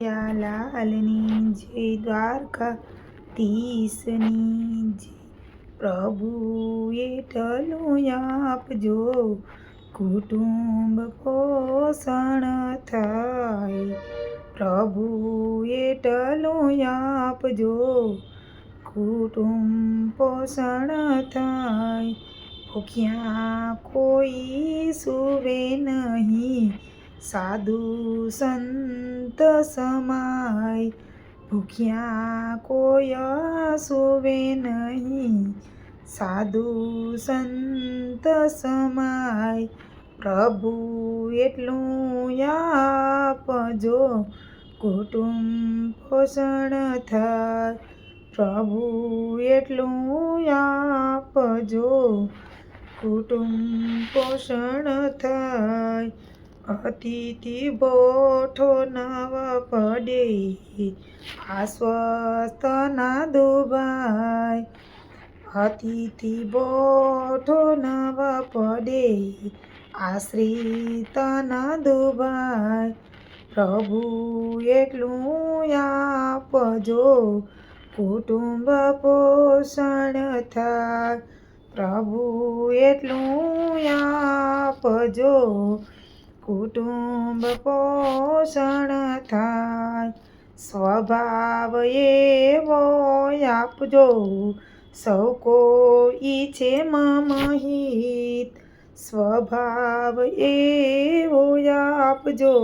લાલની જય દ્વારકાધીશની જય પ્રભુ એઠલું આપજો, કુટુંબ પોષણ થાય. પ્રભુ એઠલું આપજો, કુટુંબ પોષણ થાય. ભૂખ્યા કોઈ સુવે નહીં. સાધુ સંત સમાય, ભૂખ્યા કોય સોવે નહીં. સાધુ સંત સમાય, પ્રભુ એટલું આપજો. કુટુંબ પોષણ થાય, પ્રભુ એટલું આપજો. કુટુંબ પોષણ થાય અતિથિ બોઠો નવ પડે. આશ્વસ્ત ના દુભાઈ અતિથિ બોઠો નવ પડે. આશ્રિત ના દુભાઈ પ્રભુ એટલું આપજો. કુટુંબ પોષણ થાય. પ્રભુ એટલું આપજો. કુટુંબ પોષણ થાય. સ્વભાવ એવો આપજો. સૌ કોઈ છે મમહિત સ્વભાવ એવો આપજો.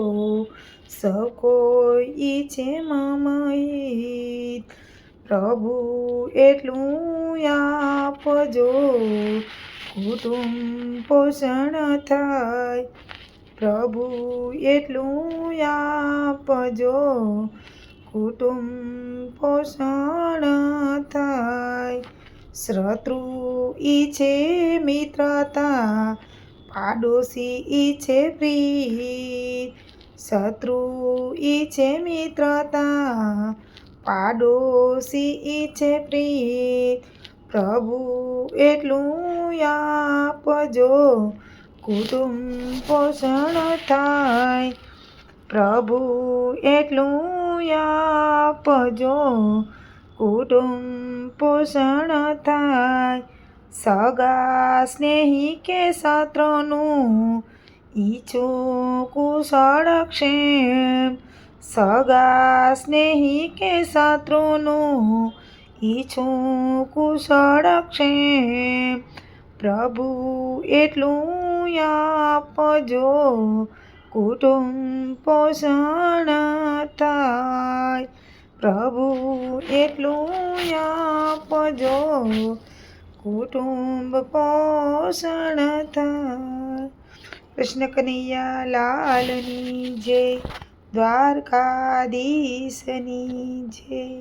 સૌ કોઈ છે મમહિત પ્રભુ એટલું આપજો. કુટુંબ પોષણ થાય. પ્રભુ એટલું આપજો. કુટુંબ પોષણ થાય. શત્રુ ઈચ્છે મિત્રતા. પાડોશી ઈચ્છે પ્રીત. શત્રુ ઈચ્છે મિત્રતા. પાડોશી ઈચ્છે પ્રીત. પ્રભુ એટલું આપજો. કુટુંબ પોષણ થાય. પ્રભુ એટલું આપજો. કુટુંબ પોષણ થાય. સગા સ્નેહી કે સત્રનું ઈચ્છું કુશળ ક્ષેમ. સગા સ્નેહી કે શત્રુનું ઈચ્છું કુશળ ક્ષેમ. પ્રભુ એટલું આપજો. કુટુંબ પોષણ થાય. પ્રભુ એટલું આપજો. કુટુંબ પોષણ થાય. કૃષ્ણ કનૈયા લાલની જય. દ્વારકાધીશની જય.